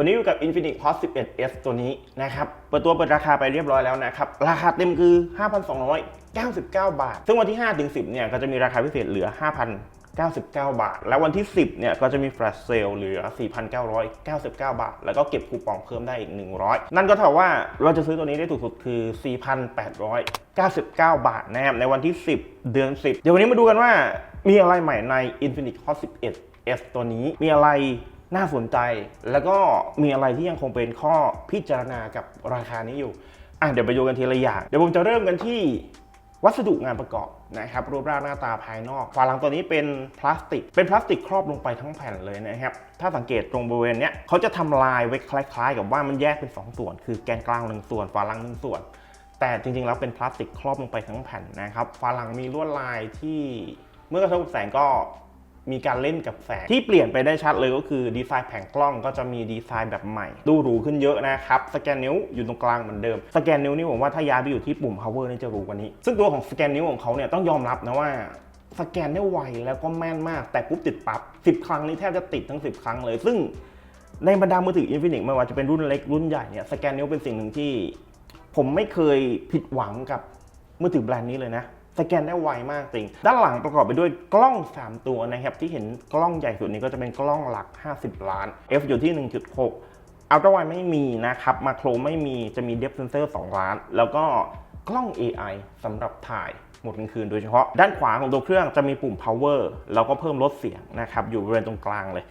วันนี้อยู่กับ Infinix Hot 11s ตัวนี้นะครับ เปิดตัวเปิดราคาไปเรียบร้อยแล้วนะครับ ราคาเต็มคือ 5,299 บาท ซึ่งวันที่ 5 ถึง 10 เนี่ย ก็จะมีราคาพิเศษเหลือ 5,099 บาท แล้ววันที่ 10 เนี่ย ก็จะมี flash sale เหลือ 4,999 บาท แล้วก็เก็บคูปองเพิ่มได้อีก 100 นั่นก็เท่าว่าเราจะซื้อตัวนี้ได้ถูกสุดคือ 4,899 บาทนะครับ ในวันที่ 10 เดือน 10 เดี๋ยววันนี้มาดูกันว่ามีอะไรใหม่ใน Infinix Hot 11s ตัวนี้มีอะไร น่าสนใจ แล้วก็มีอะไรที่ยังคงเป็นข้อพิจารณากับราคานี้อยู่อะเดี๋ยวไปดูกันทีละอย่าง เดี๋ยวผมจะเริ่มกันที่วัสดุงานประกอบนะครับรูปร่างหน้าตาภายนอก ฝาหลังตัวนี้เป็นพลาสติก เป็นพลาสติกครอบลงไปทั้งแผ่นเลยนะครับ ถ้าสังเกตตรงบริเวณเนี้ยเขาจะทำลายไว้คล้ายๆ กับว่ามันแยกเป็น 2 ส่วน คือแกนกลางหนึ่งส่วน ฝาหลังหนึ่งส่วน แต่จริงๆ แล้วเป็นพลาสติกครอบลงไปทั้งแผ่นนะครับ ฝาหลังมีลวดลายที่เมื่อกระทบแสงก็ มีการเล่นกับแสง ที่เปลี่ยนไปได้ชัดเลยก็คือดีไซน์แผงกล้องก็จะมีดีไซน์แบบใหม่ดูหรูขึ้นเยอะนะครับสแกนนิ้วอยู่ตรงกลางเหมือนเดิมสแกนนิ้วนี่ผมว่าถ้าย้ายไปอยู่ที่ปุ่ม power นี่จะหรูกว่านี้ ซึ่งตัวของสแกนนิ้วของเขาเนี่ยต้องยอมรับนะว่าสแกนได้ไวแล้วก็แม่นมาก แต่ปุ๊บติดปั๊บ10 ครั้งนี่แทบจะติดทั้ง 10 ครั้งเลย ซึ่งในบรรดามือถือ Infinix ไม่ว่าจะเป็นรุ่นเล็กรุ่นใหญ่เนี่ยสแกนนิ้วเป็นสิ่งหนึ่งที่ ผมไม่เคยผิดหวังกับมือถือแบรนด์นี้เลยนะ สแกนได้ไวมากจริง ด้านหลังประกอบไปด้วยกล้อง 3 ตัวนะครับ ที่เห็นกล้องใหญ่สุดนี้ก็จะเป็นกล้องหลัก 50 ล้าน f อยู่ที่ 1.6อัลตร้าไวไม่มีนะครับ มาโครไม่มีจะมีเดฟเซนเซอร์2ล้าน แล้วก็กล้อง AI สำหรับถ่ายหมดกลางคืนโดยเฉพาะ ด้านขวาของตัวเครื่องจะมีปุ่ม power แล้วก็เพิ่มลดเสียงนะครับ อยู่บริเวณตรงกลางเลย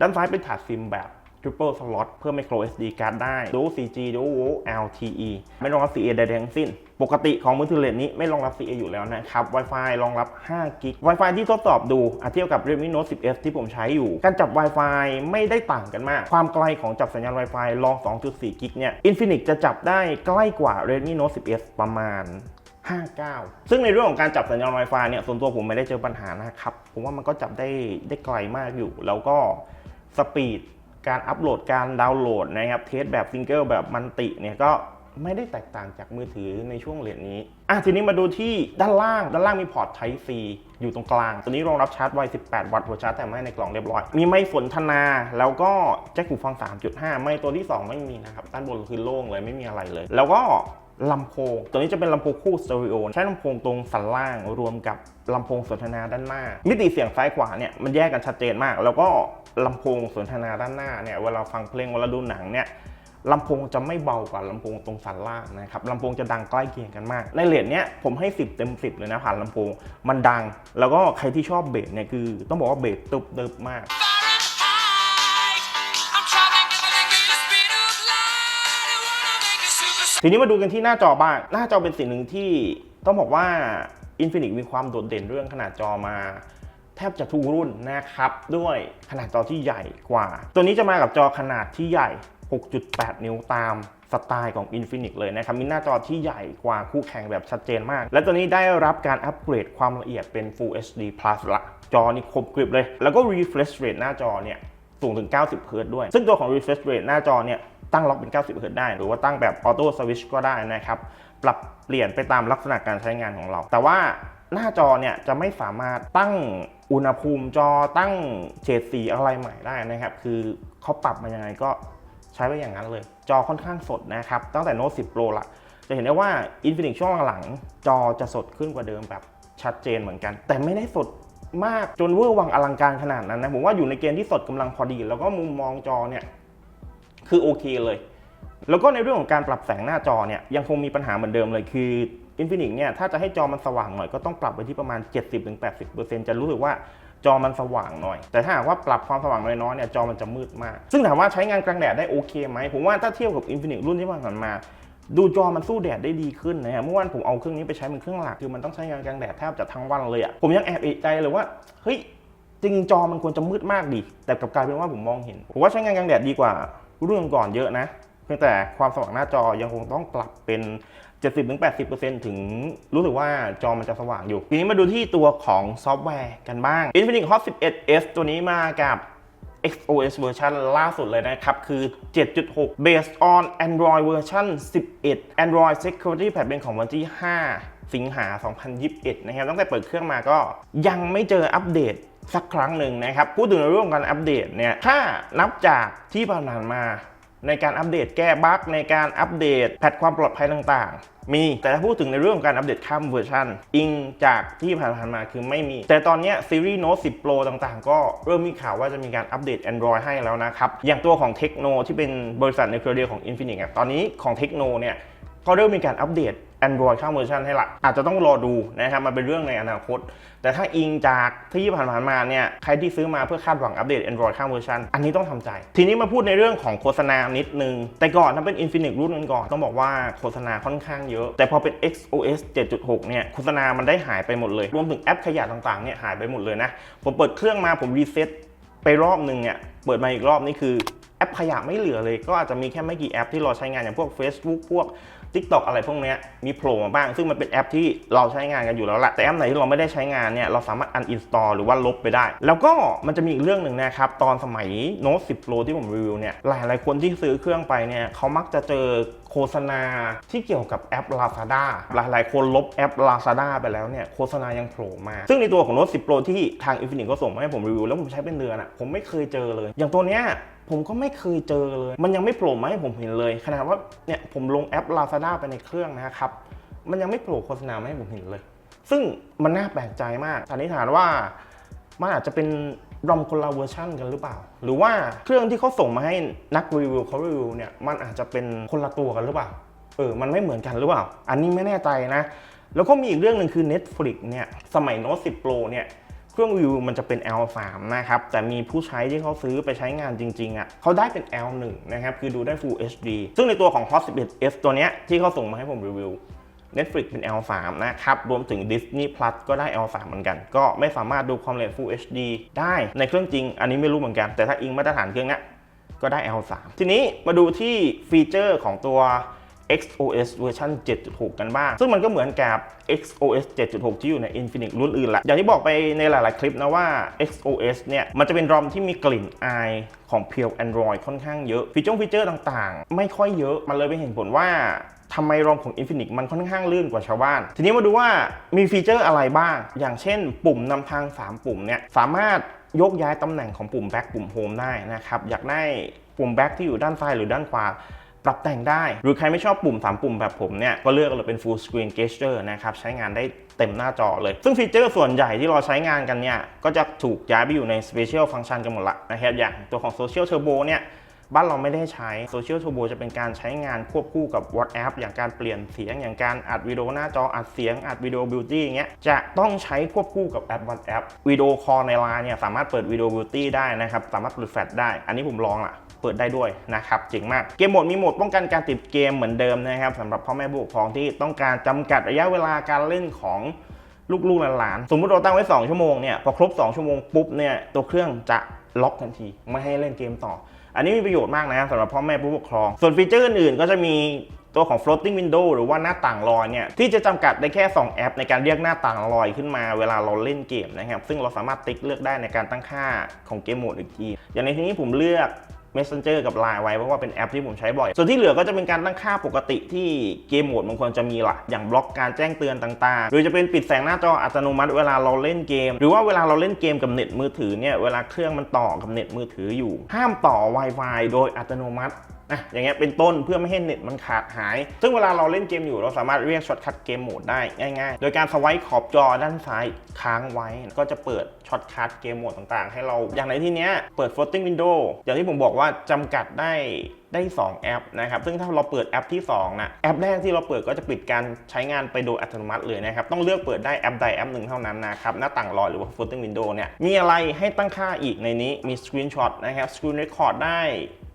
ด้านซ้ายเป็นถาดซิมแบบ Triple Slot เพิ่ม micro SD card ได้ Dual 4G Dual LTE ไม่รองรับ CA ใดๆทั้งสิ้น ปกติของมือถือเลนนี้ไม่รองรับ CA อยู่แล้วนะครับ Wi-Fi รองรับ5 g b Wi-Fi ที่ทดสอบดูอาเทียบกับ Redmi Note 10s ที่ผมใช้อยู่ การจับ Wi-Fi ไม่ได้ต่างกันมาก ความไกลของจับสัญญาณ Wi-Fi ลอง 2.4 g b เนี่ย Infinix จะจับได้ใกล้กว่า Redmi Note 10s ประมาณ59 ซึ่งในเรื่องของการจับสัญญาณ Wi-Fi เนี่ยส่วนตัวผมไม่ได้เจอปัญหานะครับ ผมว่ามันก็จับได้ได้ไกลมากอยู่ แล้วก็สปีดการอัปโหลดการดาวน์โหลดนะครับเทสแบบซิงเกิลแบบมันติเนี่ยก็ ไม่ได้แตกต่างจากมือถือในช่วงเหรียญนี้ อะทีนี้มาดูที่ด้านล่าง ด้านล่างมีพอร์ต Type C อยู่ตรงกลาง ตัวนี้รองรับชาร์จไว 18 วัตต์หัวชาร์จแต่ไม่ในกล่องเรียบร้อย มีไม่สนทนา แล้วก็แจ็คหูฟัง 3.5 ไม่ตัวที่ 2 ไม่มีนะครับ ด้านบนคือโล่งเลยไม่มีอะไรเลย แล้วก็ลำโพง ตัวนี้จะเป็นลำโพงคู่สเตอริโอ ใช้ลำโพงตรงสันล่างรวมกับลำโพงสนทนาด้านหน้า มิติเสียงซ้ายขวาเนี่ยมันแยกกันชัดเจนมาก แล้วก็ลำโพงสนทนาด้านหน้าเนี่ยเวลาฟังเพลงเวลาดูหนังเนี่ย ลำโพงจะไม่เบากว่าลำโพงตรงสันล่างนะครับลำโพงจะดังใกล้เคียงกันมาก ในเหรียญเนี้ยผมให้ 10 เต็ม 10 เลยนะผ่านลำโพงมันดัง แล้วก็ใครที่ชอบเบสเนี่ยคือ ต้องบอกว่าเบสตึบตึบมากทีนี้มาดูกันที่หน้าจอบ้าง หน้าจอเป็นสิ่งหนึ่งที่ต้องบอกว่า Infinix มีความโดดเด่นเรื่องขนาดจอมา แทบจะทุกรุ่นนะครับ ด้วยขนาดจอที่ใหญ่กว่า ตัวนี้จะมากับจอขนาดที่ใหญ่ 6.8 นิ้วตามสไตล์ของ Infinix เลยนะครับ มีหน้าจอที่ใหญ่กว่าคู่แข่งแบบชัดเจนมาก และตัวนี้ได้รับการอัปเกรดความละเอียดเป็น Full HD Plus ละ จอนี่คมกริบเลย แล้วก็ refresh rate หน้าจอเนี่ยสูงถึง 90 เฮิร์ตด้วย ซึ่งตัวของ refresh rate หน้าจอเนี่ยตั้งล็อกเป็น 90 เฮิร์ตได้ หรือว่าตั้งแบบ auto switch ก็ได้นะครับ ปรับเปลี่ยนไปตามลักษณะการใช้งานของเรา แต่ว่าหน้าจอเนี่ยจะไม่สามารถตั้งอุณหภูมิจอตั้งเฉดสีอะไรใหม่ได้นะครับ คือเขาปรับมายังไงก็ ใช้ไว้อย่างนั้นเลย จอค่อนข้างสดนะครับ ตั้งแต่ Note 10 Pro ละ จะเห็นได้ว่า Infinix ช่วงหลังๆ จอจะสดขึ้นกว่าเดิมแบบชัดเจนเหมือนกัน แต่ไม่ได้สดมากจนเวอร์วังอลังการขนาดนั้นนะผมว่าอยู่ในเกณฑ์ที่สดกำลังพอดี แล้วก็มุมมองจอเนี่ยคือโอเคเลย แล้วก็ในเรื่องของการปรับแสงหน้าจอเนี่ยยังคงมีปัญหาเหมือนเดิมเลยคือ Infinix เนี่ยถ้าจะให้จอมันสว่างหน่อยก็ต้องปรับไปที่ประมาณ 70-80%จะรู้สึกว่า จอมันสว่างหน่อย แต่ถ้าหากว่าปรับความสว่างน้อยๆเนี่ยจอมันจะมืดมาก ซึ่งถามว่าใช้งานกลางแดดได้โอเคไหมผมว่าถ้าเทียบกับ Infinix รุ่นที่ผ่านมาดูจอมันสู้แดดได้ดีขึ้นนะฮะเมื่อวานผมเอาเครื่องนี้ไปใช้เป็นเครื่องหลักคือมันต้องใช้งานกลางแดดแทบจะทั้งวันเลยอะผมยังแอบเอะใจเลยว่าเฮ้ยจริงจอมันควรจะมืดมากดิแต่กลับกลายเป็นว่าผมมองเห็นผมว่าใช้งานกลางแดดดีกว่ารุ่นก่อนเยอะนะเพียงแต่ความสว่างหน้าจอยังคงต้องปรับเป็น 70-80%ถึงรู้สึกว่าจอมันจะสว่างอยู่ ทีนี้มาดูที่ตัวของซอฟต์แวร์กันบ้าง Infinix Hot 11s ตัวนี้มากับ XOS เวอร์ชันล่าสุดเลยนะครับ คือ 7.6 based on Android เวอร์ชัน11 Android Security Patch เป็นของวันที่ 5 สิงหา 2021 นะครับ ตั้งแต่เปิดเครื่องมาก็ยังไม่เจออัปเดตสักครั้งหนึ่งนะครับ พูดถึงในเรื่องการอัปเดตเนี่ย ถ้านับจากที่ผ่านมา ในการอัปเดตแก้บั๊กในการอัปเดตแพทความปลอดภัยต่างๆ มีแต่ถ้าพูดถึงในเรื่องของการอัปเดตข้ามเวอร์ชันอิงจากที่ผ่านๆมาคือไม่มี แต่ตอนนี้ซีรีส์ Note 10 Pro ต่างๆ ก็เริ่มมีข่าวว่าจะมีการอัปเดต Android ให้แล้วนะครับ อย่างตัวของเทคโนที่เป็นบริษัทในเครือเดียวของ Infinix อะตอนนี้ของเทคโนเนี่ย ก็เริ่มมีการอัปเดต Android ข้ามเวอร์ชันให้ละอาจจะต้องรอดูนะครับมันเป็นเรื่องในอนาคต แต่ถ้าอิงจากที่ผ่านๆมาเนี่ยใครที่ซื้อมาเพื่อคาดหวังอัปเดต Android ข้ามเวอร์ชันอันนี้ต้องทำใจ ทีนี้มาพูดในเรื่องของโฆษณานิดนึง แต่ก่อนถ้าเป็น Infinix รุ่นก่อนต้องบอกว่าโฆษณาค่อนข้างเยอะ แต่พอเป็น XOS 7.6 เนี่ยโฆษณามันได้หายไปหมดเลย รวมถึงแอปขยะต่างๆเนี่ยหายไปหมดเลยนะผมเปิดเครื่องมาผมรีเซ็ตไปรอบนึงเนี่ยเปิดมาอีกรอบนี่คือแอปขยะไม่เหลือเลย ก็อาจจะมีแค่ไม่กี่แอปที่ราใช้งานอย่างพวก Facebook พวก TikTok อะไรพวกนี้มีโผล่มาบ้าง ซึ่งมันเป็นแอปที่เราใช้งานกันอยู่แล้วแหละแต่แอปไหนที่เราไม่ได้ใช้งานเนี่ยเราสามารถ uninstall หรือว่าลบไปได้ แล้วก็มันจะมีอีกเรื่องหนึ่งนะครับ ตอนสมัย Note 10 Pro ที่ผมรีวิวเนี่ยหลายหลายคนที่ซื้อเครื่องไปเนี่ยเขามักจะเจอโฆษณาที่เกี่ยวกับแอป Lazada หลายหลายคนลบแอป Lazada ไปแล้วเนี่ยโฆษณายังโผล่มา ซึ่งในตัวของ Note 10 Pro ที่ทาง Infinix ก็ส่งมาให้ผมรีวิวแล้วผมใช้เป็นเดือนอะผมไม่เคยเจอเลย อย่างตัวเนี้ย ผมก็ไม่เคยเจอเลย มันยังไม่โผล่มาให้ผมเห็นเลย ขนาดว่าเนี่ยผมลงแอป Lazada ไปในเครื่องนะครับ มันยังไม่โผล่โฆษณามาให้ผมเห็นเลย ซึ่งมันน่าแปลกใจมากสันนิษฐานว่ามันอาจจะเป็นรอมคนละเวอร์ชันกันหรือเปล่า หรือว่าเครื่องที่เขาส่งมาให้นักรีวิวเขารีวิวเนี่ยมันอาจจะเป็นคนละตัวกันหรือเปล่า เออ มันไม่เหมือนกันหรือเปล่า อันนี้ไม่แน่ใจนะ แล้วก็มีอีกเรื่องหนึ่งคือ Netflix เนี่ย สมัย Note 10 Pro เนี่ย รื่องวิวมันจะเป็น L3 นะครับ แต่มีผู้ใช้ที่เขาซื้อไปใช้งานจริงๆอะเขาได้เป็น L1 นะครับ คือดูได้ Full HD ซึ่งในตัวของ Hot 11s ตัวเนี้ยที่เขาส่งมาให้ผมรีวิว Netflix เป็น L3 นะครับ รวมถึง Disney Plus ก็ได้ L3 เหมือนกัน ก็ไม่สามารถดูความเร็ว Full HD ได้ในเครื่องจริง อันนี้ไม่รู้เหมือนกัน แต่ถ้าอิงมาตรฐานเครื่องนี้ก็ได้ L3 ทีนี้มาดูที่ฟีเจอร์ของตัว XOS เวอร์ชัน7.6 กันบ้าง ซึ่งมันก็เหมือนกับ XOS 7.6 ที่อยู่ใน Infinix รุ่นอื่นแหละ อย่างที่บอกไปในหลาย ๆ คลิปนะว่า XOS เนี่ย มันจะเป็นรอมที่มีกลิ่นอายของเพียว Android ค่อนข้างเยอะฟีเจอร์ฟีเจอร์ต่าง ๆ ไม่ค่อยเยอะ มันเลยเป็นเห็นผลว่าทำไมรอมของ Infinix มันค่อนข้างลื่นกว่าชาวบ้าน ทีนี้มาดูว่ามีฟีเจอร์อะไรบ้าง อย่างเช่น ปุ่มนำทาง 3 ปุ่มเนี่ยสามารถยกย้ายตำแหน่งของปุ่ม Back ปุ่ม Home ได้นะครับ อยากได้ปุ่ม Back ที่อยู่ด้านซ้ายหรือด้านขวา ปรับแต่งได้ หรือใครไม่ชอบปุ่ม 3 ปุ่มแบบผมเนี่ย ก็เลือกเลยเป็น full screen gesture นะครับ ใช้งานได้เต็มหน้าจอเลย ซึ่งฟีเจอร์ส่วนใหญ่ที่เราใช้งานกันเนี่ย ก็จะถูกย้ายไปอยู่ใน special function กันหมดละนะครับอย่างตัวของ social turbo เนี่ยบ้านเราไม่ได้ใช้ Social Turbo จะเป็นการใช้งานควบคู่กับ WhatsApp อย่างการเปลี่ยนเสียง อย่างการอัดวิดีโอหน้าจออัดเสียงอัดวิดีโอ Beauty อย่างเงี้ยจะต้องใช้ควบคู่กับแอป WhatsApp วิดีโอคอลในไลน์เนี่ยสามารถเปิดวิดีโอ Beauty ได้นะครับ สามารถเปิดแฟลชได้ อันนี้ผมลองละ เปิดได้ด้วยนะครับเจ๋งมากเกมโหมดมีโหมดป้องกันการติดเกมเหมือนเดิมนะครับสำหรับพ่อแม่ผู้ปกครองที่ต้องการจำกัดระยะเวลาการเล่นของลูกๆหลานๆสมมุติเราตั้งไว้ 2 ชั่วโมงเนี่ยพอครบ 2 ชั่วโมงปุ๊บเนี่ยตัวเครื่องจะล็อกทันที ไม่ให้เล่นเกมต่อ อันนี้มีประโยชน์มากนะสำหรับพ่อแม่ผู้ปกครอง ส่วนฟีเจอร์อื่นๆ ก็จะมีตัวของ floating window หรือว่าหน้าต่างลอยเนี่ยที่จะจำกัดได้แค่ 2 แอป ในการเรียกหน้าต่างลอยขึ้นมาเวลาเราเล่นเกมนะครับซึ่งเราสามารถติ๊กเลือกได้ในการตั้งค่าของเกมโหมดอีกทีอย่างในที่นี้ผมเลือก Messenger กับ Line ไว้เพราะว่าเป็นแอปที่ผมใช้บ่อย ส่วนที่เหลือก็จะเป็นการตั้งค่าปกติที่เกมโหมดมันควรจะมีละอย่างบล็อกการแจ้งเตือนต่างๆ หรือจะเป็นปิดแสงหน้าจออัตโนมัติเวลาเราเล่นเกม หรือว่าเวลาเราเล่นเกมกับเน็ตมือถือเนี่ยเวลาเครื่องมันต่อกับเน็ตมือถืออยู่ ห้ามต่อ Wi-Fi โดยอัตโนมัติ นะอย่างเงี้ยเป็นต้นเพื่อไม่ให้เน็ตมันขาดหาย ซึ่งเวลาเราเล่นเกมอยู่เราสามารถเรียกช็อตคัทเกมโหมดได้ง่ายๆ โดยการสไวป์ขอบจอด้านซ้ายค้างไว้ ก็จะเปิดช็อตคัทเกมโหมดต่างๆ ให้เราอย่างในที่เนี้ยเปิด floating window อย่างที่ผมบอกว่าจำกัดได้ ได้ 2 แอปนะครับซึ่งถ้าเราเปิดแอปที่2นะแอปแรกที่เราเปิดก็จะปิดการใช้งานไปโดยอัตโนมัติเลยนะครับต้องเลือกเปิดได้แอปใดแอปหนึ่งเท่านั้นนะครับหน้าต่างลอยหรือว่า floating window เนี่ยมีอะไรให้ตั้งค่าอีกในนี้มี screenshot นะครับ screen record ได้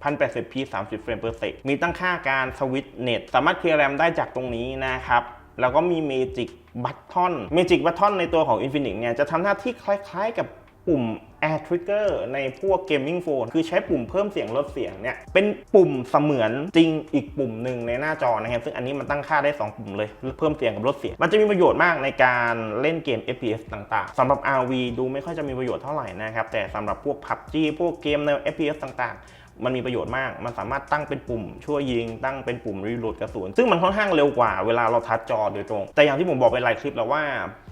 1080p 30 เฟรม per sec มีตั้งค่าการสวิตช์เน็ตสามารถเคลียร์แรมได้จากตรงนี้นะครับแล้วก็มี Magic Button Magic Button ในตัวของ Infinix เนี่ยจะทำหน้าที่คล้ายๆกับปุ่ม Air Trigger ในพวกเกมมิ่งโฟนคือใช้ปุ่มเพิ่มเสียงลดเสียงเนี่ย เป็นปุ่มเสมือนจริงอีกปุ่มหนึ่งในหน้าจอนะครับ ซึ่งอันนี้มันตั้งค่าได้ 2 ปุ่มเลย เพิ่มเสียงกับลดเสียง มันจะมีประโยชน์มากในการเล่นเกม FPS ต่างๆสำหรับ RV ดูไม่ค่อยจะมีประโยชน์เท่าไหร่นะครับ แต่สำหรับพวก PUBG พวกเกมใน FPS ต่างๆ มันมีประโยชน์มาก มันสามารถตั้งเป็นปุ่มช่วยยิง ตั้งเป็นปุ่มรีโหลดกระสุน ซึ่งมันค่อนข้างเร็วกว่าเวลาเราทัชจอโดยตรง แต่อย่างที่ผมบอกไปหลายคลิปแล้วว่า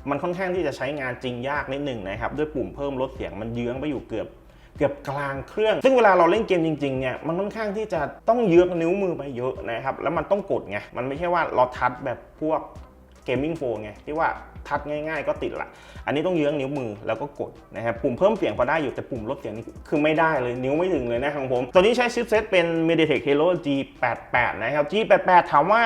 มันค่อนข้างที่จะใช้งานจริงยากนิดหนึ่งนะครับ ด้วยปุ่มเพิ่มลดเสียงมันเยื้องไปอยู่เกือบเกือบกลางเครื่อง ซึ่งเวลาเราเล่นเกมจริงๆ เนี่ย มันค่อนข้างที่จะต้องเยื้องนิ้วมือไปเยอะนะครับ แล้วมันต้องกดไง มันไม่ใช่ว่าเราทัชแบบพวก เกมมิ่งโฟนไงที่ว่าทัชง่ายๆก็ติดละ อันนี้ต้องเยื้องนิ้วมือแล้วก็กดนะครับปุ่มเพิ่มเสียงพอได้อยู่แต่ปุ่มลดเสียงนี่คือไม่ได้เลยนิ้วไม่ถึงเลยนะของผม ตัวนี้ใช้ชิปเซตเป็น MediaTek Helio G88 นะครับ G88 ถามว่า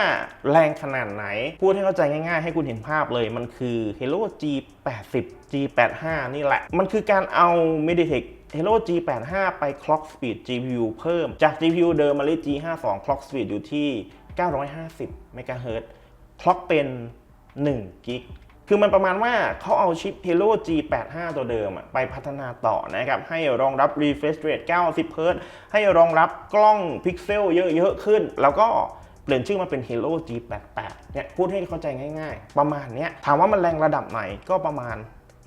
แรงขนาดไหน พูดให้เข้าใจง่ายๆ ให้คุณเห็นภาพเลยมันคือ Helio G80 G85 นี่แหละ มันคือการเอา MediaTek Hello G85 ไป clock speed GPU เพิ่มจาก GPU เดิมมาเลย G52 clock speed อยู่ที่ 950 MHz clock เป็น 1กิกคือมันประมาณว่าเขาเอาชิป Hello G85 ตัวเดิมไปพัฒนาต่อนะครับ ให้รองรับ refresh rate 90 Hz ให้รองรับกล้องพิกเซลเยอะ ๆ ขึ้น แล้วก็เปลี่ยนชื่อมาเป็น Hello G88 เนี่ยพูดให้เข้าใจง่าย ๆ ประมาณนี้ถามว่ามันแรงระดับไหนก็ประมาณ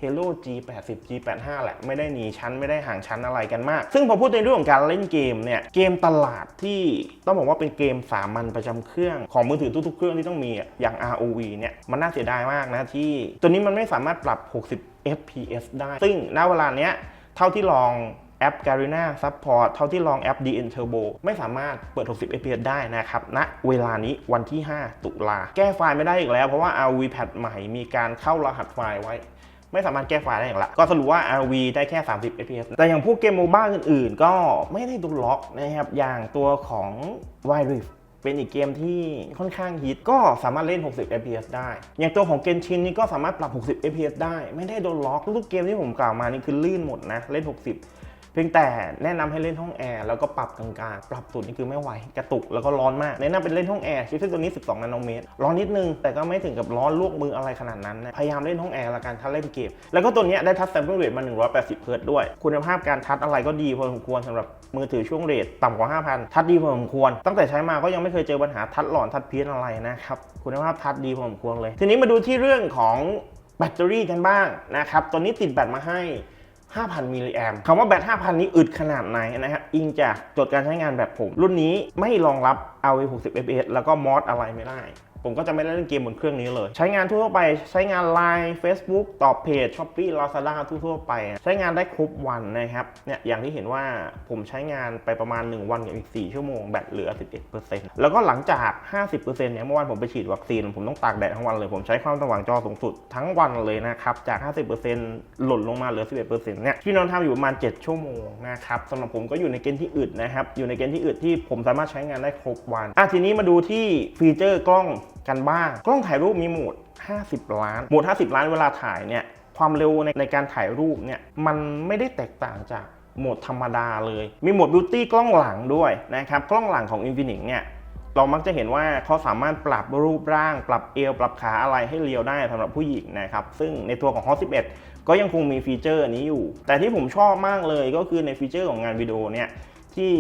h e l o G80 G85 แหละไม่ได้หนีชั้นไม่ได้ห่างชั้นอะไรกันมาก ซึ่งพอพูดในเรื่องของการเล่นเกมเนี่ยเกมตลาดที่ต้องบอกว่าเป็นเกมสามัญประจำเครื่องของมือถือทุกๆเครื่องที่ต้องมีอย่าง ROV เนี่ยมันน่าเสียดายมากนะที่ ตัวนี้มันไม่สามารถปรับ 60 FPS ได้ ซึ่งณเวลาเนี้ยเท่าที่ลองแอป Garena Support เท่าที่ลองแอป DN Turbo ไม่สามารถเปิด 60 fps ได้นะครับณเวลานี้วันที่ 5 ตุลา แก้ไฟล์ไม่ได้อีกแล้ว เพราะว่า RV Patch ใหม่มีการเข้ารหัสไฟล์ไว้ ไม่สามารถแก้ไฟล์ได้อย่างละก็สรุปว่า RV ได้แค่ 30 fps แต่อย่างพวกเกมโมบ้าอื่นๆ ก็ไม่ได้โดนล็อกนะครับ อย่างตัวของ Wild Rift เป็นอีกเกมที่ค่อนข้างฮิตก็สามารถเล่น 60 fps ได้ อย่างตัวของเกนชินนี่ก็สามารถปรับ 60 fps ได้ ไม่ได้โดนล็อก ทุกเกมที่ผมกล่าวมานี่คือลื่นหมดนะ เล่น 60 เพียงแต่แนะนำให้เล่นห้องแอร์แล้วก็ปรับกลางๆ ปรับสุดนี่คือไม่ไหวกระตุกแล้วก็ร้อนมาก แนะนำเป็นเล่นห้องแอร์ชิปเซตตัวนี้ 12 นาโนเมตร ร้อนนิดนึง แต่ก็ไม่ถึงกับร้อนลวกมืออะไรขนาดนั้นนะ พยายามเล่นห้องแอร์ละกันถ้าเล่นเกม แล้วก็ตัวนี้ได้ทัชแซมเปิลเรทมา 180 เฮิร์ตด้วย คุณภาพการทัชอะไรก็ดีพอสมควรสำหรับมือถือช่วงเรทต่ำกว่า 5,000 ทัชดีพอสมควร ตั้งแต่ใช้มาก็ยังไม่เคยเจอปัญหาทัชหลอนทัชเพี้ยนอะไรนะครับคุณภาพทัชดีพอสมควรเลย ทีนี้มาดูที่เรื่องของแบตเตอรี่กันบ้างนะครับตัวนี้ติดแบตมาให้ 5,000 มิลลิแอมคำว่าแบต 5,000 นี้อึดขนาดไหนนะครับอิงจากจดการใช้งานแบบผม รุ่นนี้ไม่รองรับ RV 60 fps แล้วก็มอสอะไรไม่ได้ ผมก็จะไม่ได้เล่นเกมบนเครื่องนี้เลย ใช้งานทั่วไปใช้งาน Line Facebook ตอบเพจ Shopee Lazada ทั่วๆไป ใช้งานได้ครบวันนะครับเนี่ยอย่างที่เห็นว่าผมใช้งานไปประมาณ 1 วันกับอีก 4 ชั่วโมง แบตเหลือ 11%แล้วก็หลังจาก 50%เนี่ยเมื่อวานผมไปฉีดวัคซีน ผมต้องตากแดดทั้งวันเลย ผมใช้ความสว่างจอสูงสุดทั้งวันเลยนะครับจาก 50%หล่นลงมาเหลือ 11%เนี่ยที่นอนทำอยู่ประมาณ 7 ชั่วโมงนะครับสำหรับผมก็อยู่ในเกณฑ์ที่อึดนะครับอยู่ในเกณฑ์ที่อึดที่ผมสามารถใช้งานได้ครบวันอะทีนี้มาดูที่ฟีเจอร์กล้อง กันบ้าง กล้องถ่ายรูปมีโหมด 50 ล้าน โหมด 50 ล้านเวลาถ่ายเนี่ยความเร็วในในการถ่ายรูปเนี่ยมันไม่ได้แตกต่างจากโหมดธรรมดาเลย มีโหมดบิวตี้กล้องหลังด้วยนะครับ กล้องหลังของ Infinix เนี่ยเรามักจะเห็นว่าเขาสามารถปรับรูปร่าง ปรับเอว ปรับขาอะไรให้เรียวได้สำหรับผู้หญิงนะครับ ซึ่งในตัวของ Hot 11 ก็ยังคงมีฟีเจอร์นี้อยู่ แต่ที่ผมชอบมากเลยก็คือในฟีเจอร์ของงานวิดีโอเนี่ยที่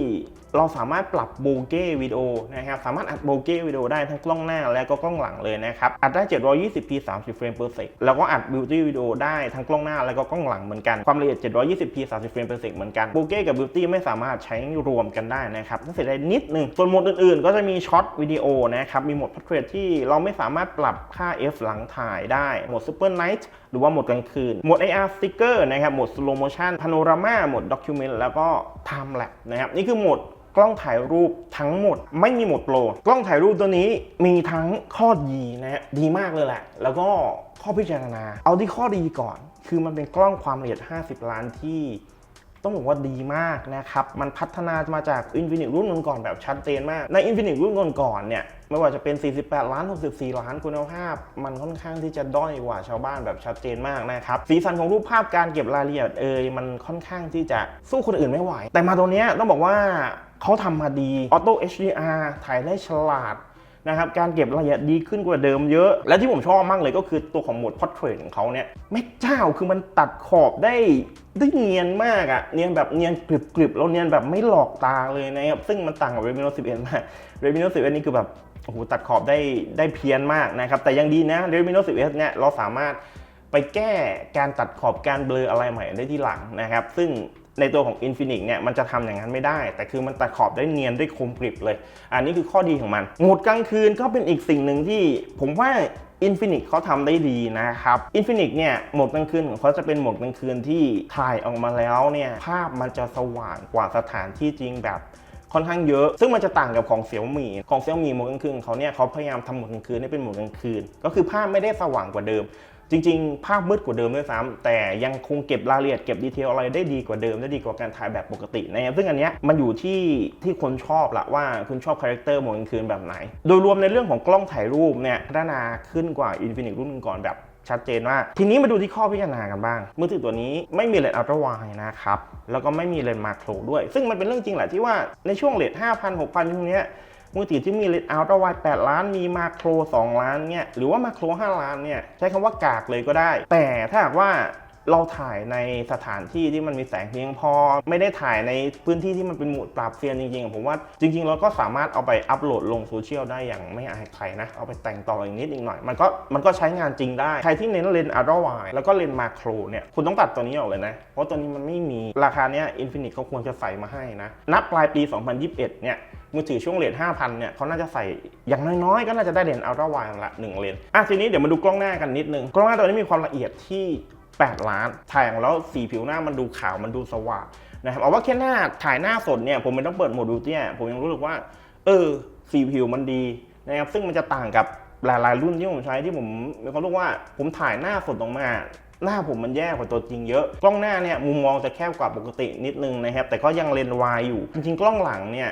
เราสามารถปรับโบเก้วิดีโอนะครับสามารถอัดโบเก้วิดีโอได้ทั้งกล้องหน้าและก็กล้องหลังเลยนะครับอัดได้ 720p 30 เฟรม per sec แล้วก็อัดบิวตี้วิดีโอได้ทั้งกล้องหน้าและก็กล้องหลังเหมือนกันความละเอียด 720p 30 เฟรม per sec เหมือนกันโบเก้กับบิวตี้ไม่สามารถใช้รวมกันได้นะครับต้องเสียดายนิดนึงส่วนโหมดอื่นๆ ก็จะมีช็อตวิดีโอนะครับมีโหมด portrait ที่เราไม่สามารถปรับค่า f หลังถ่ายได้โหมด super night หรือว่าโหมดกลางคืนโหมด AR sticker นะครับโหมด slow motion panorama โหมด document แล้วก็ time lapse นะครับนี่คือโหมด กล้องถ่ายรูปทั้งหมด ไม่มีหมดโปร กล้องถ่ายรูปตัวนี้มีทั้งข้อดีนะฮะดีมากเลยแหละ แล้วก็ข้อพิจารณา เอาที่ข้อดีก่อน คือมันเป็นกล้องความละเอียด 50 ล้านที่ต้องบอกว่าดีมากนะครับ มันพัฒนามาจาก Infinix รุ่นก่อนๆแบบชัดเจนมาก ใน Infinix รุ่นก่อนๆเนี่ย ไม่ว่าจะเป็น 48 ล้าน 64 ล้านคุณภาพ มันค่อนข้างที่จะด้อยกว่าชาวบ้านแบบชัดเจนมากนะครับ สีสันของรูปภาพการเก็บรายละเอียดเอยมันค่อนข้างที่จะสู้คนอื่นไม่ไหว แต่มาตัวเนี้ยต้องบอกว่า เขาทำมาดี Auto HDR ถ่ายได้ฉลาดนะครับการเก็บรายละเอียดดีขึ้นกว่าเดิมเยอะ และที่ผมชอบมากเลยก็คือตัวของโหมด portrait ของเขาเนี่ยแม่เจ้าคือมันตัดขอบได้ได้เนียนมากอะเนียนแบบเนียนกริบๆแล้วเนียนแบบไม่หลอกตาเลยนะครับซึ่งมันต่างกับ Redmi Note 11 มาก Redmi Note 11 นี่คือแบบโอ้โหตัดขอบได้ได้เพี้ยนมากนะครับแต่ยังดีนะ Redmi Note 11 เนี่ยเราสามารถไปแก้การตัดขอบการเบลออะไรใหม่ได้ที่หลังนะครับ ซึ่ง ในตัวของ Infinix เนี่ยมันจะทำอย่างนั้นไม่ได้ แต่คือมันตัดขอบได้เนียนได้คมกริบเลย อันนี้คือข้อดีของมันโหมดกลางคืนก็เป็นอีกสิ่งหนึ่งที่ผมว่า Infinix เขาทำได้ดีนะครับ Infinix เนี่ยโหมดกลางคืนของเขาจะเป็นโหมดกลางคืนที่ถ่ายออกมาแล้วเนี่ยภาพมันจะสว่างกว่าสถานที่จริงแบบค่อนข้างเยอะ ซึ่งมันจะต่างกับของเสี่ยวมี่ของเสี่ยวมี่โหมดกลางคืนของเขาเนี่ยเขาพยายามทำโหมดกลางคืนให้เป็นโหมดกลางคืน ก็คือภาพไม่ได้สว่างกว่าเดิม จริงๆ ภาพมืดกว่าเดิมด้วยซ้ำแต่ยังคงเก็บรายละเอียดเก็บดีเทลอะไรได้ดีกว่าเดิมได้ดีกว่าการถ่ายแบบปกตินะครับซึ่งอันเนี้ยมันอยู่ที่ที่คนชอบละว่าคุณชอบคาแรคเตอร์โมดกลางคืนแบบไหน โดยรวมในเรื่องของกล้องถ่ายรูปเนี่ยพัฒนาขึ้นกว่า Infinix รุ่นก่อนแบบชัดเจนมาทีนี้มาดูที่ข้อพิจารณากันบ้าง มือถือตัวนี้ไม่มีเลนส์อัลตร้าไวนะครับแล้วก็ไม่มีเลนส์มาโครด้วย ซึ่งมันเป็นเรื่องจริงแหละที่ว่าในช่วงเลท5,000 6,000ช่วงเนี้ย มือถือที่มีเลนส์อัลตร้าไวด์8ล้าน มีมาโคร 2 ล้านเนี่ยหรือว่ามาโคร 5 ล้านเนี่ยใช้คำว่ากากเลยก็ได้ แต่ถ้าหากว่า เราถ่ายในสถานที่ที่มันมีแสงเพียงพอ ไม่ได้ถ่ายในพื้นที่ที่มันเป็นหมดปราบเซียนจริงๆ ผมว่าจริงๆ เราก็สามารถเอาไปอัปโหลดลงโซเชียลได้อย่างไม่อายใครนะ เอาไปแต่งต่ออีกนิดอีกหน่อย มันก็มันก็ใช้งานจริงได้ ใครที่เน้นเลนส์อัลตร้าไวด์แล้วก็เลนส์มาโครเนี่ย คุณต้องตัดตัวนี้ออกเลยนะ เพราะตัวนี้มันไม่มี ราคาเนี้ยอินฟินิตเขาควรจะใส่มาให้นะ นับปลายปี 2021 เนี่ยมือถือช่วงเลน5,000 เนี่ยเขาน่าจะใส่อย่างน้อยๆ ก็น่าจะได้เลนส์อัลตร้าไวด์ละหนึ่งเลนอะทีนี้เดี๋ยวมาดูกล้องหน้ากันนิดนึง กล้องหน้าตัวนี้มีความละเอียดที่ 8 ล้าน ถ่ายออกมาแล้วสีผิวหน้ามันดูขาวมันดูสว่างนะครับเอาว่าแค่หน้าถ่ายหน้าสดเนี่ยผมไม่ต้องเปิดโหมดดูเตี้ยผมยังรู้สึกว่า เออ สีผิวมันดีนะครับซึ่งมันจะต่างกับหลายๆรุ่นที่ผมใช้ที่ผมมีความรู้สึกว่าผมถ่ายหน้าสดออกมาหน้าผมมันแย่กว่าตัวจริงเยอะ กล้องหน้าเนี่ยมุมมองจะแคบกว่าปกตินิดนึงนะครับ แต่ก็ยังเลนวายอยู่ จริงๆ กล้องหลังเนี่ย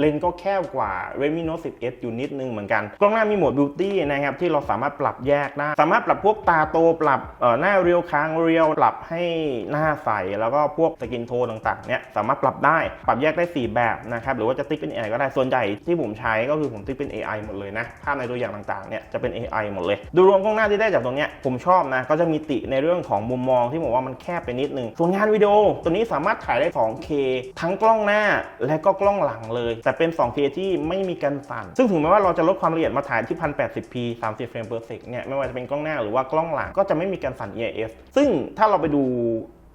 เลนก็แคบกว่า Redmi Note 10s อยู่นิดนึงเหมือนกัน กล้องหน้ามีโหมด Beauty นะครับที่เราสามารถปรับแยกได้ สามารถปรับพวกตาโตปรับเอ่อหน้าเรียวค้างเรียวปรับให้หน้าใสแล้วก็พวกสกินโทนต่างๆเนี่ยสามารถปรับได้ปรับแยกได้ 4 แบบนะครับหรือว่าจะติ๊กเป็น AI ก็ได้ส่วนใหญ่ที่ผมใช้ก็คือผมติ๊กเป็น AI หมดเลยนะภาพในตัวอย่างต่างๆเนี่ยจะเป็น AI หมดเลย ดูรวมกล้องหน้าที่ได้จากตรงเนี้ยผมชอบนะก็จะมีติในเรื่องของมุมมองที่ผมว่ามันแคบไปนิดนึงส่วนงานวิดีโอตัวนี้สามารถถ่ายได้ 2K ทั้งกล้องหน้าและก็กล้องหลังเลยแแต่เป็น 2K ที่ไม่มีการสั่น ซึ่งถึงแม้ว่าเราจะลดความละเอียดมาถ่ายที่ 1080p 30 เฟรม per sec เนี่ยไม่ว่าจะเป็นกล้องหน้าหรือว่ากล้องหลังก็จะไม่มีการสั่น EIS ซึ่งถ้าเราไปดู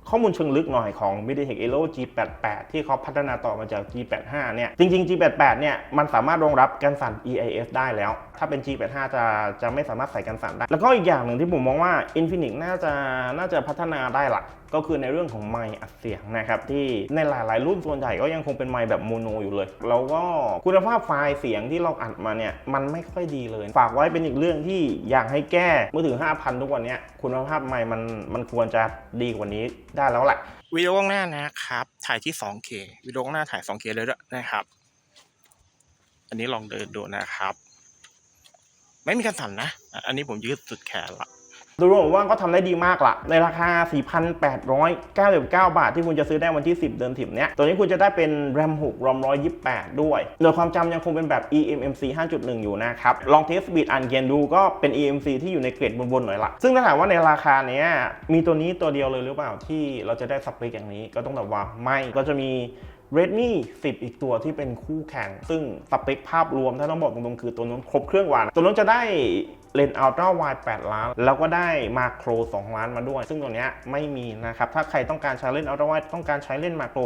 ข้อมูลเชิงลึกหน่อยของ MediaTek Helio G88 ที่เขาพัฒนาต่อมาจาก G85 เนี่ย จริง ๆ G88 เนี่ย มันสามารถรองรับการสั่น EIS ได้แล้ว ถ้าเป็น G85 จะจะไม่สามารถใส่การสั่นได้ แล้วก็อีกอย่างหนึ่งที่ผมมองว่า Infinix น่าจะน่าจะพัฒนาได้ละก็คือในเรื่องของไมค์อัดเสียงนะครับ ที่ในหลาย ๆ รุ่นส่วนใหญ่ก็ยังคงเป็นไมค์แบบโมโนอยู่เลย แล้วก็คุณภาพไฟล์เสียงที่เราอัดมาเนี่ยมันไม่ค่อยดีเลย ฝากไว้เป็นอีกเรื่องที่อยากให้แก้มือถือ 5,000 ทุกวันนี้คุณภาพไมค์มันมันควรจะดีกว่านี้ได้แล้วแหละวิดีโอกล้องหน้านะครับ ถ่ายที่ 2K วิดีโอกล้องหน้าถ่าย 2K เลยด้วยนะครับ อันนี้ลองเดินดูนะครับ ไม่มีการสั่นนะ อันนี้ผมยืดสุดแขนละ โดยรวมผมว่าก็ทำได้ดีมากละในราคา 4,899 บาท ที่คุณจะซื้อได้วันที่ 10 เดือน 10 เนี้ย ตัวนี้คุณจะได้เป็น RAM 6 ROM 128 ด้วย โดยความจำยังคงเป็นแบบ eMMC 5.1 อยู่นะครับ ลองเทสสปีดอ่านเกณฑ์ดูก็เป็น eMMC ที่อยู่ในเกรดบนๆหน่อยละซึ่งถ้าถามว่าในราคาเนี้ยมีตัวนี้ตัวเดียวเลยหรือเปล่าที่เราจะได้สเปคอย่างนี้ก็ต้องแบบว่าไม่ก็จะมี Redmi 10 อีกตัวที่เป็นคู่แข่ง ซึ่งสเปคภาพรวมถ้าต้องบอกตรงๆคือตัวนู้นครบเครื่องกว่านตัวนู้นจะได้ เลนส์อัลตร้าไวด์8ล้าน แล้วก็ได้มาโคร 2 ล้านมาด้วย ซึ่งตัวนี้ไม่มีนะครับ ถ้าใครต้องการใช้เลนส์อัลตร้าไวด์ต้องการใช้เลนส์มาโคร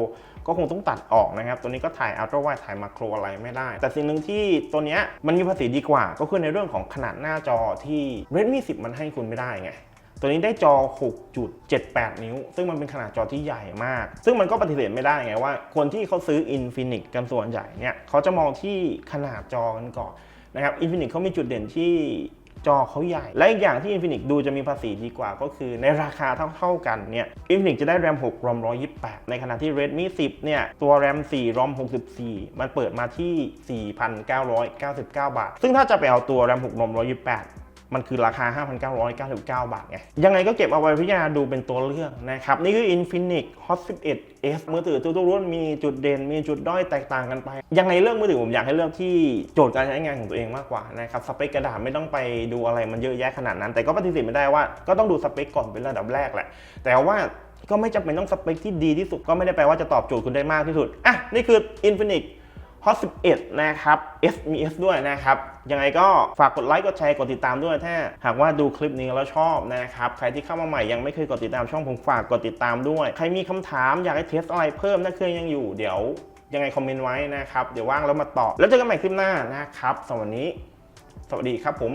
ก็คงต้องตัดออกนะครับ ตัวนี้ก็ถ่ายอัลตร้าไวด์ถ่ายมาโครอะไรไม่ได้ แต่สิ่งหนึ่งที่ตัวนี้มันมีภาษีดีกว่า ก็คือในเรื่องของขนาดหน้าจอที่ Redmi 10 มันให้คุณไม่ได้ไงตัวนี้ได้จอ 6.78 นิ้ว ซึ่งมันเป็นขนาดจอที่ใหญ่มาก ซึ่งมันก็ปฏิเสธไม่ได้ไงว่า คนที่เขาซื้อ Infinix กันส่วนใหญ่เนี่ย เขาจะมองที่ขนาดจอกันก่อนนะครับ Infinix เขามีจุดเด่นที่ จอเขาใหญ่ และอีกอย่างที่ Infinix ดูจะมีภาษีดีกว่าก็คือในราคาเท่าๆกันเนี่ย Infinix จะได้ RAM 6 ROM 128 ในขณะที่ Redmi 10 เนี่ย ตัว RAM 4 ROM 64 มันเปิดมาที่ 4,999 บาท ซึ่งถ้าจะไปเอาตัว RAM 6 ROM 128 มันคือราคา 5,999 บาทไง ยังไงก็เก็บเอาไว้พิจารณาดูเป็นตัวเลือกนะครับ นี่คือ Infinix Hot 11s มือถือทุกรุ่นมีจุดเด่น มีจุดด้อยแตกต่างกันไป ยังไงเรื่องมือถือผมอยากให้เลือกที่โจทย์การใช้งานของตัวเองมากกว่านะครับสเปคกระดาษไม่ต้องไปดูอะไรมันเยอะแยะขนาดนั้น แต่ก็ปฏิเสธไม่ได้ว่าก็ต้องดูสเปคก่อนเป็นระดับแรกแหละ แต่ว่าก็ไม่จำเป็นต้องสเปคที่ดีที่สุดก็ไม่ได้แปลว่าจะตอบโจทย์คุณได้มากที่สุดอะนี่คือ Infinix Hot 11 นะครับ S มี S ด้วยนะครับ ยังไงก็ฝากกดไลค์ กดแชร์ กดติดตามด้วย ถ้าหากว่าดูคลิปนี้แล้วชอบนะครับ ใครที่เข้ามาใหม่ยังไม่เคยกดติดตามช่องผมฝากกดติดตามด้วย ใครมีคำถามอยากให้เทสอะไรเพิ่มถ้าเครื่องยังอยู่ เดี๋ยวยังไงคอมเมนต์ไว้นะครับ เดี๋ยวว่างแล้วมาตอบ แล้วเจอกันใหม่คลิปหน้านะครับสำหรับวันนี้ สวัสดีครับผม